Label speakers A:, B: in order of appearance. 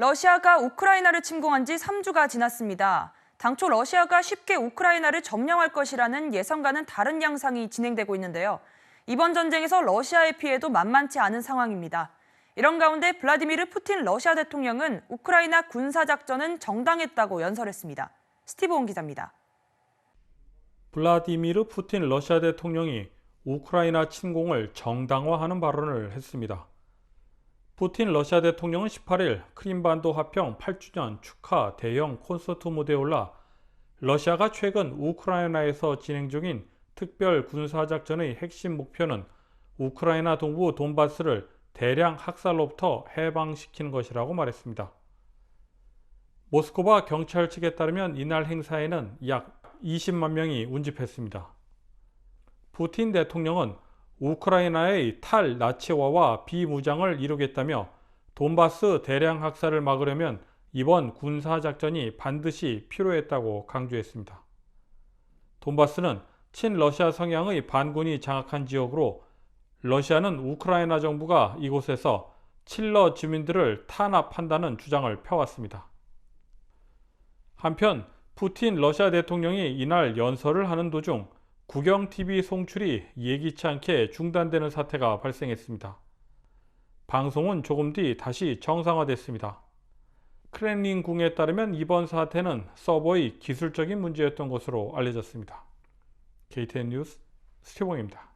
A: 러시아가 우크라이나를 침공한 지 3주가 지났습니다. 당초 러시아가 쉽게 우크라이나를 점령할 것이라는 예상과는 다른 양상이 진행되고 있는데요. 이번 전쟁에서 러시아의 피해도 만만치 않은 상황입니다. 이런 가운데 블라디미르 푸틴 러시아 대통령은 우크라이나 군사작전은 정당했다고 연설했습니다. 스티브 온 기자입니다.
B: 블라디미르 푸틴 러시아 대통령이 우크라이나 침공을 정당화하는 발언을 했습니다. 푸틴 러시아 대통령은 18일 크림반도 합병 8주년 축하 대형 콘서트 무대에 올라 러시아가 최근 우크라이나에서 진행 중인 특별 군사작전의 핵심 목표는 우크라이나 동부 돈바스를 대량 학살로부터 해방시키는 것이라고 말했습니다. 모스크바 경찰 측에 따르면 이날 행사에는 약 20만 명이 운집했습니다. 푸틴 대통령은 우크라이나의 탈 나치화와 비무장을 이루겠다며 돈바스 대량 학살을 막으려면 이번 군사작전이 반드시 필요했다고 강조했습니다. 돈바스는 친러시아 성향의 반군이 장악한 지역으로 러시아는 우크라이나 정부가 이곳에서 칠러 주민들을 탄압한다는 주장을 펴왔습니다. 한편 푸틴 러시아 대통령이 이날 연설을 하는 도중 국영TV 송출이 예기치 않게 중단되는 사태가 발생했습니다. 방송은 조금 뒤 다시 정상화됐습니다. 크렘린궁에 따르면 이번 사태는 서버의 기술적인 문제였던 것으로 알려졌습니다. KTN 뉴스 스티봉입니다.